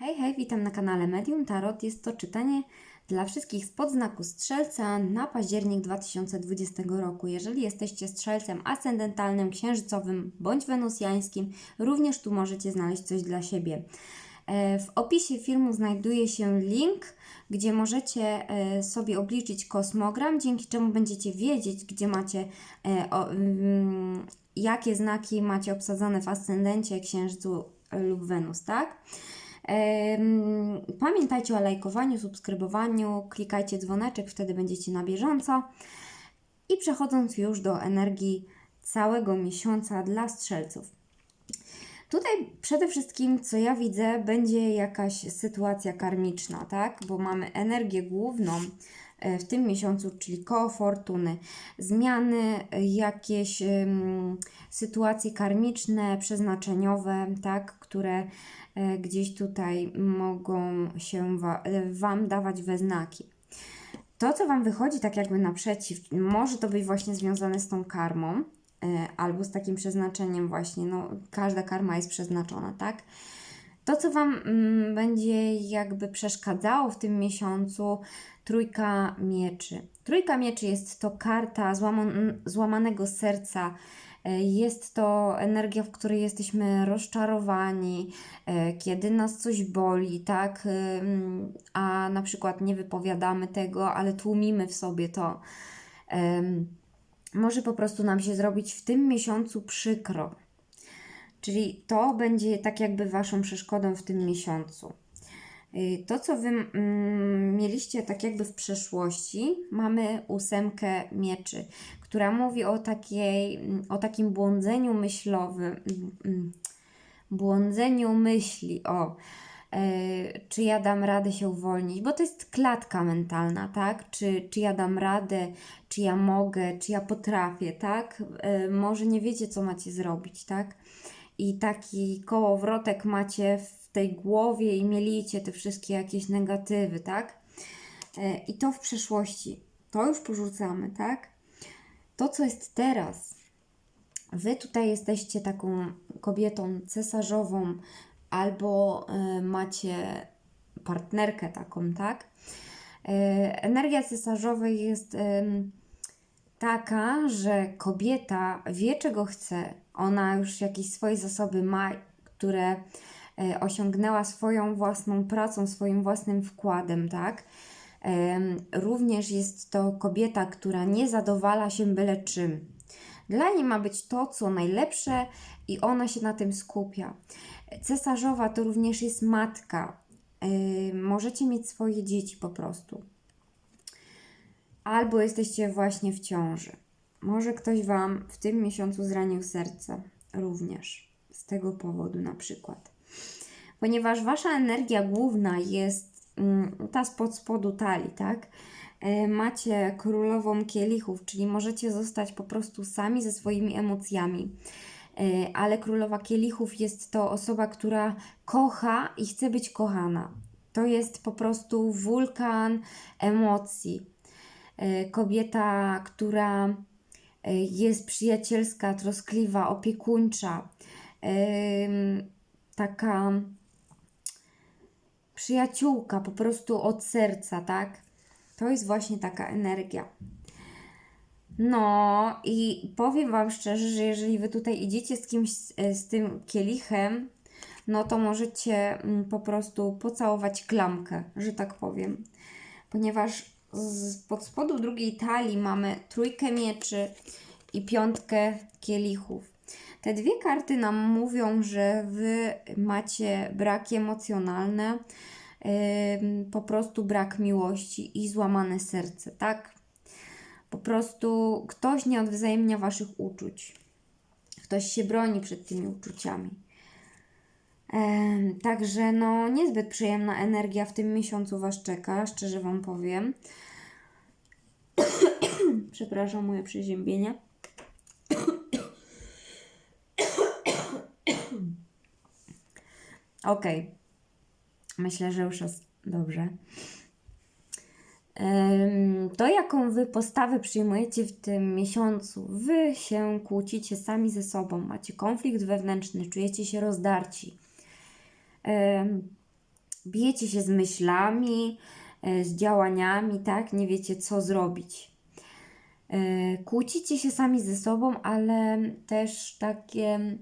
Hej, hej, witam na kanale Medium Tarot. Jest to czytanie dla wszystkich spod znaku Strzelca na październik 2020 roku. Jeżeli jesteście strzelcem ascendentalnym, księżycowym bądź wenusjańskim, również tu możecie znaleźć coś dla siebie. E, W opisie filmu znajduje się link, gdzie możecie e, sobie obliczyć kosmogram, dzięki czemu będziecie wiedzieć, gdzie macie, e, mm, jakie znaki macie obsadzone w ascendencie, księżycu lub Wenus, tak? Pamiętajcie o lajkowaniu, subskrybowaniu, klikajcie dzwoneczek, wtedy będziecie na bieżąco. I przechodząc już do energii całego miesiąca dla strzelców. Tutaj przede wszystkim, co ja widzę, będzie jakaś sytuacja karmiczna, tak? Bo mamy energię główną w tym miesiącu, czyli koło fortuny, zmiany, e, jakieś em, sytuacje karmiczne, przeznaczeniowe, tak? Które e, gdzieś tutaj mogą się wa- e, Wam dawać we znaki. To, co Wam wychodzi tak jakby naprzeciw, może to być właśnie związane z tą karmą, e, albo z takim przeznaczeniem właśnie, no każda karma jest przeznaczona, tak? To, co Wam mm, będzie jakby przeszkadzało w tym miesiącu, trójka mieczy. Trójka mieczy jest to karta złamanego serca, e, jest to energia, w której jesteśmy rozczarowani, e, kiedy nas coś boli, tak? E, mm, A na przykład nie wypowiadamy tego, ale tłumimy w sobie to. Może po prostu nam się zrobić w tym miesiącu przykro. Czyli to będzie tak jakby Waszą przeszkodą w tym miesiącu. Y, To, co Wy mm, mieliście tak jakby w przeszłości, mamy ósemkę mieczy, która mówi o, takiej, o takim błądzeniu myślowym, mm, błądzeniu myśli, o, e, czy ja dam radę się uwolnić, bo to jest klatka mentalna, tak? Czy, czy ja dam radę, czy ja mogę, czy ja potrafię, tak? E, może nie wiecie, co macie zrobić, tak? I taki kołowrotek macie w tej głowie i mielicie te wszystkie jakieś negatywy, tak? E, I to w przeszłości. To już porzucamy, tak? To, co jest teraz. Wy tutaj jesteście taką kobietą cesarzową, albo e, macie partnerkę taką, tak? E, energia cesarzowej jest taka, że kobieta wie, czego chce. Ona już jakieś swoje zasoby ma, które e, osiągnęła swoją własną pracą, swoim własnym wkładem, tak? Również jest to kobieta, która nie zadowala się byle czym. Dla niej ma być to, co najlepsze, i ona się na tym skupia. Cesarzowa to również jest matka. Yy, możecie mieć swoje dzieci po prostu. Albo jesteście właśnie w ciąży. Może ktoś Wam w tym miesiącu zranił serce również z tego powodu na przykład. Ponieważ Wasza energia główna jest mm, ta spod spodu talii, tak? E, Macie królową kielichów, czyli możecie zostać po prostu sami ze swoimi emocjami. E, Ale królowa kielichów jest to osoba, która kocha i chce być kochana. To jest po prostu wulkan emocji. E, Kobieta, która e, jest przyjacielska, troskliwa, opiekuńcza, taka przyjaciółka po prostu od serca, tak? To jest właśnie taka energia. No i powiem Wam szczerze, że jeżeli Wy tutaj idziecie z kimś, z, z tym kielichem, no to możecie mm, po prostu pocałować klamkę, że tak powiem. Ponieważ z pod spodu drugiej talii mamy trójkę mieczy i piątkę kielichów. Te dwie karty nam mówią, że Wy macie braki emocjonalne, po prostu brak miłości i złamane serce, tak? Po prostu ktoś nie odwzajemnia Waszych uczuć. Ktoś się broni przed tymi uczuciami. Także no niezbyt przyjemna energia w tym miesiącu Was czeka, szczerze Wam powiem. Przepraszam, moje przeziębienie. Okej. Myślę, że już jest dobrze. To, jaką wy postawę przyjmujecie w tym miesiącu, wy się kłócicie sami ze sobą, macie konflikt wewnętrzny, czujecie się rozdarci. Bijecie się z myślami, e, z działaniami, tak? Nie wiecie, co zrobić. E, Kłócicie się sami ze sobą, ale też takie.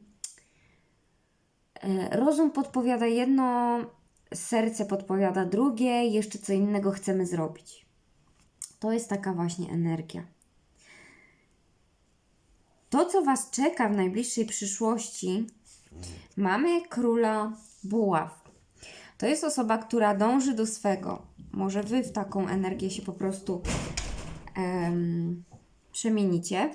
Rozum podpowiada jedno, serce podpowiada drugie, jeszcze co innego chcemy zrobić. To jest taka właśnie energia. To, co Was czeka w najbliższej przyszłości, mamy króla buław. To jest osoba, która dąży do swego. Może Wy w taką energię się po prostu em, przemienicie.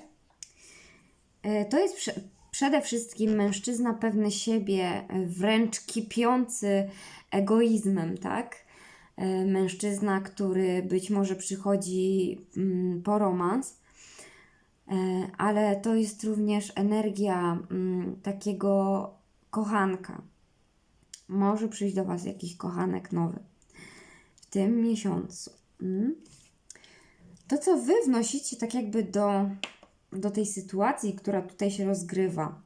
E, To jest prze, przede wszystkim mężczyzna pewny siebie, e, wręcz kipiący egoizmem, tak? E, Mężczyzna, który być może przychodzi mm, po romans, e, ale to jest również energia mm, takiego kochanka. Może przyjść do Was jakiś kochanek nowy w tym miesiącu. Mm. To, co Wy wnosicie tak jakby do, do tej sytuacji, która tutaj się rozgrywa,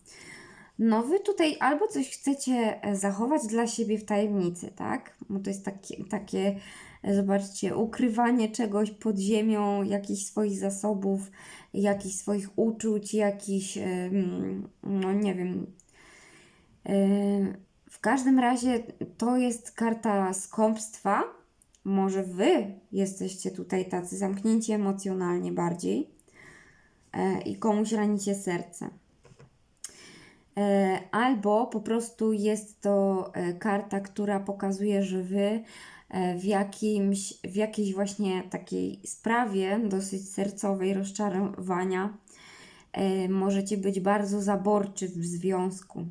no Wy tutaj albo coś chcecie e, zachować dla siebie w tajemnicy, tak? Bo to jest takie, takie e, zobaczcie, ukrywanie czegoś pod ziemią, jakichś swoich zasobów, jakichś swoich uczuć, jakichś, no nie wiem, em, w każdym razie to jest karta skąpstwa. Może wy jesteście tutaj tacy zamknięci emocjonalnie bardziej e, i komuś ranicie serce. E, albo po prostu jest to e, karta, która pokazuje, że wy w, jakimś, w jakiejś właśnie takiej sprawie dosyć sercowej rozczarowania możecie być bardzo zaborczy w związku.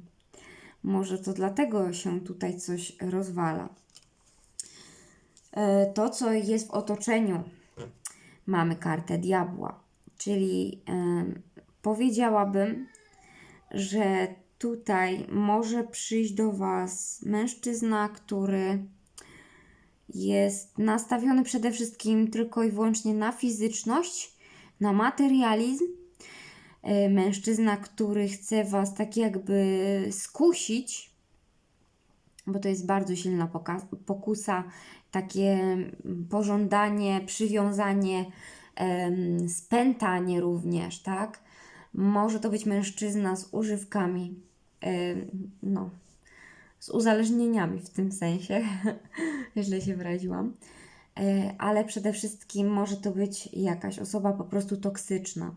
Może to dlatego się tutaj coś rozwala. E, To, co jest w otoczeniu, mamy kartę diabła, czyli powiedziałabym, że tutaj może przyjść do Was mężczyzna, który jest nastawiony przede wszystkim tylko i wyłącznie na fizyczność, na materializm. E, Mężczyzna, który chce Was tak jakby skusić, bo to jest bardzo silna pokusa, takie mm, pożądanie, przywiązanie, spętanie również, tak? Może to być mężczyzna z używkami, em, no, z uzależnieniami w tym sensie, źle się wyraziłam, E, ale przede wszystkim może to być jakaś osoba po prostu toksyczna.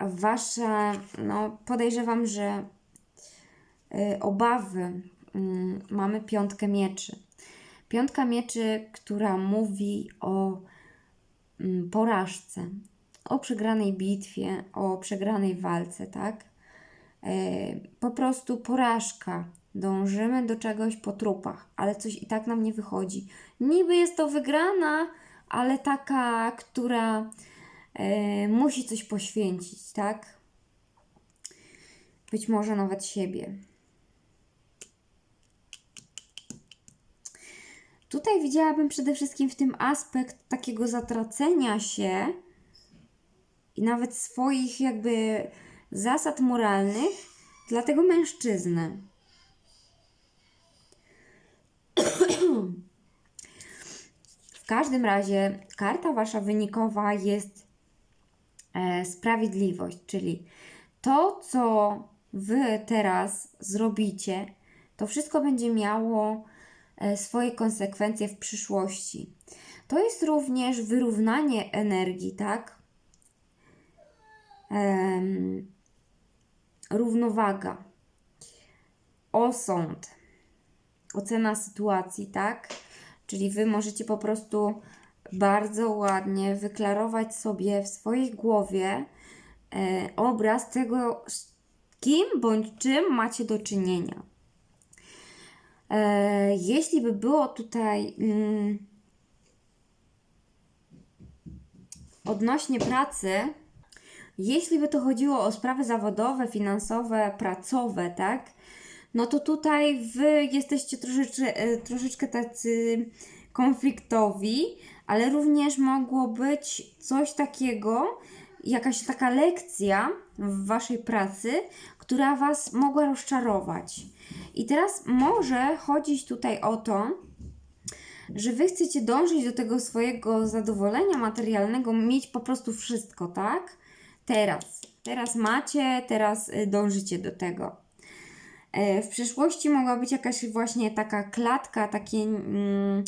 Wasze, no podejrzewam, że y, obawy, mm, mamy piątkę mieczy. Piątka mieczy, która mówi o mm, porażce, o przegranej bitwie, o przegranej walce, tak? E, Po prostu porażka. Dążymy do czegoś po trupach, ale coś i tak nam nie wychodzi. Niby jest to wygrana, ale taka, która musi coś poświęcić, tak? Być może nawet siebie. Tutaj widziałabym przede wszystkim w tym aspekt takiego zatracenia się i nawet swoich jakby zasad moralnych dla tego mężczyzny. W każdym razie karta wasza wynikowa jest e, sprawiedliwość, czyli to, co wy teraz zrobicie, to wszystko będzie miało e, swoje konsekwencje w przyszłości. To jest również wyrównanie energii, tak? Em, równowaga, osąd, ocena sytuacji, tak? Czyli wy możecie po prostu bardzo ładnie wyklarować sobie w swojej głowie e, obraz tego, z kim bądź czym macie do czynienia. E, jeśli by było tutaj mm, odnośnie pracy, jeśli by to chodziło o sprawy zawodowe, finansowe, pracowe, tak? No to tutaj wy jesteście troszeczkę, e, troszeczkę tacy konfliktowi, ale również mogło być coś takiego, jakaś taka lekcja w waszej pracy, która was mogła rozczarować. I teraz może chodzić tutaj o to, że wy chcecie dążyć do tego swojego zadowolenia materialnego, mieć po prostu wszystko, tak? Teraz. Teraz macie, teraz y, dążycie do tego. E, W przyszłości mogła być jakaś właśnie taka klatka, takie mm,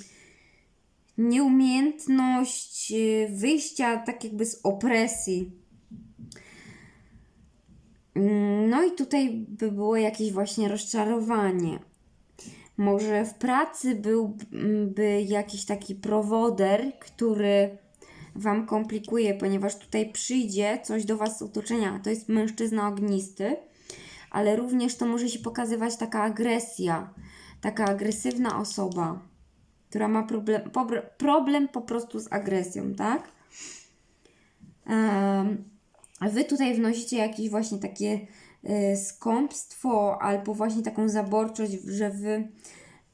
nieumiejętność y, wyjścia tak jakby z opresji. Mm, No i tutaj by było jakieś właśnie rozczarowanie. Może w pracy byłby jakiś taki prowoder, który Wam komplikuje, ponieważ tutaj przyjdzie coś do Was z otoczenia. To jest mężczyzna ognisty, ale również to może się pokazywać taka agresja, taka agresywna osoba, która ma problem, problem po prostu z agresją, tak? Wy tutaj wnosicie jakieś właśnie takie y, skąpstwo albo właśnie taką zaborczość, że Wy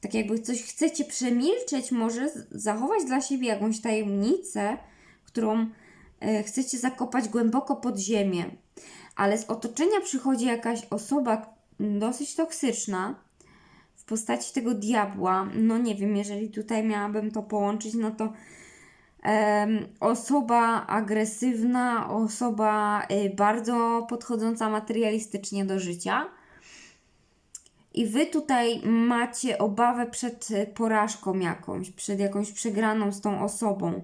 tak jakby coś chcecie przemilczeć, może zachować dla siebie jakąś tajemnicę, którą y, chcecie zakopać głęboko pod ziemię. Ale z otoczenia przychodzi jakaś osoba dosyć toksyczna w postaci tego diabła. No nie wiem, jeżeli tutaj miałabym to połączyć, no to em, osoba agresywna, osoba y, bardzo podchodząca materialistycznie do życia. I wy tutaj macie obawę przed porażką jakąś, przed jakąś przegraną z tą osobą.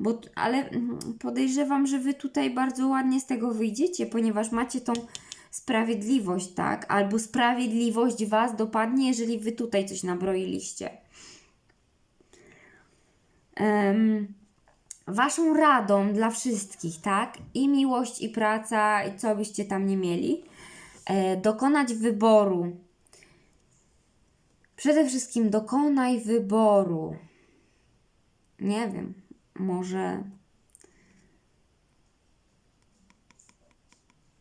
Bo, ale mm, podejrzewam, że wy tutaj bardzo ładnie z tego wyjdziecie, ponieważ macie tą sprawiedliwość, tak? Albo sprawiedliwość was dopadnie, jeżeli wy tutaj coś nabroiliście. Em, waszą radą dla wszystkich, tak? I miłość, i praca, i co byście tam nie mieli, e, dokonać wyboru. Przede wszystkim dokonaj wyboru. Nie wiem, może.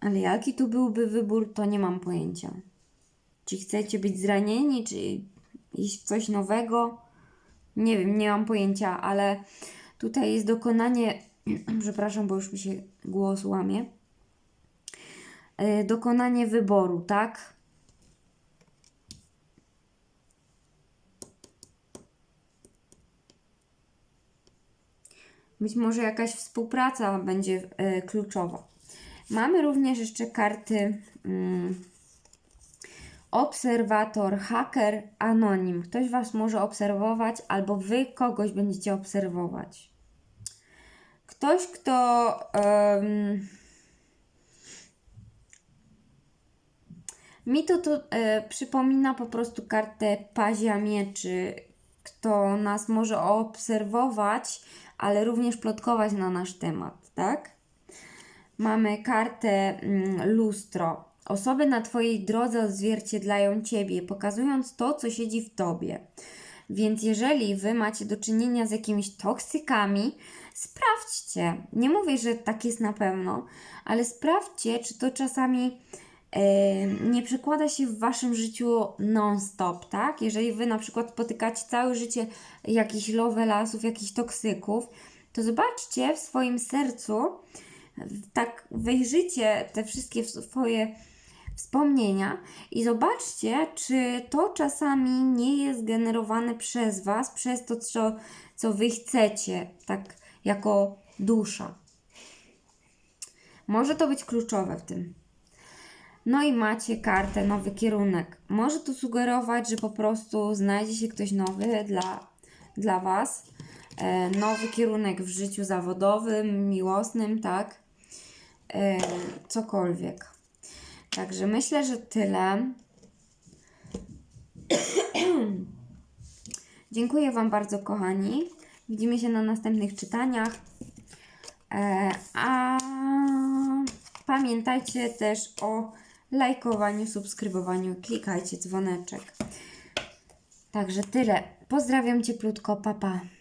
Ale jaki tu byłby wybór, to nie mam pojęcia. Czy chcecie być zranieni, czy iść w coś nowego? Nie wiem, nie mam pojęcia, ale tutaj jest dokonanie. Przepraszam, bo już mi się głos łamie. E, Dokonanie wyboru, tak? Być może jakaś współpraca będzie e, kluczowa. Mamy również jeszcze karty mm, obserwator, haker, anonim. Ktoś Was może obserwować, albo Wy kogoś będziecie obserwować. Ktoś, kto. em, mi to, to e, przypomina po prostu kartę pazia mieczy, kto nas może obserwować, ale również plotkować na nasz temat, tak? Mamy kartę mm, lustro. Osoby na Twojej drodze odzwierciedlają Ciebie, pokazując to, co siedzi w Tobie. Więc jeżeli Wy macie do czynienia z jakimiś toksykami, sprawdźcie. Nie mówię, że tak jest na pewno, ale sprawdźcie, czy to czasami e, nie przekłada się w Waszym życiu non-stop, tak? Jeżeli Wy na przykład spotykacie całe życie jakichś lovelasów, jakichś toksyków, to zobaczcie w swoim sercu, tak wejrzycie te wszystkie swoje wspomnienia i zobaczcie, czy to czasami nie jest generowane przez Was, przez to, co, co Wy chcecie, tak jako dusza. Może to być kluczowe w tym. No i macie kartę nowy kierunek. Może to sugerować, że po prostu znajdzie się ktoś nowy dla, dla Was. E, nowy kierunek w życiu zawodowym, miłosnym, tak? Cokolwiek. Także myślę, że tyle. Dziękuję Wam bardzo, kochani. Widzimy się na następnych czytaniach. E, a pamiętajcie też o lajkowaniu, subskrybowaniu, klikajcie dzwoneczek. Także tyle. Pozdrawiam cieplutko, papa. Pa.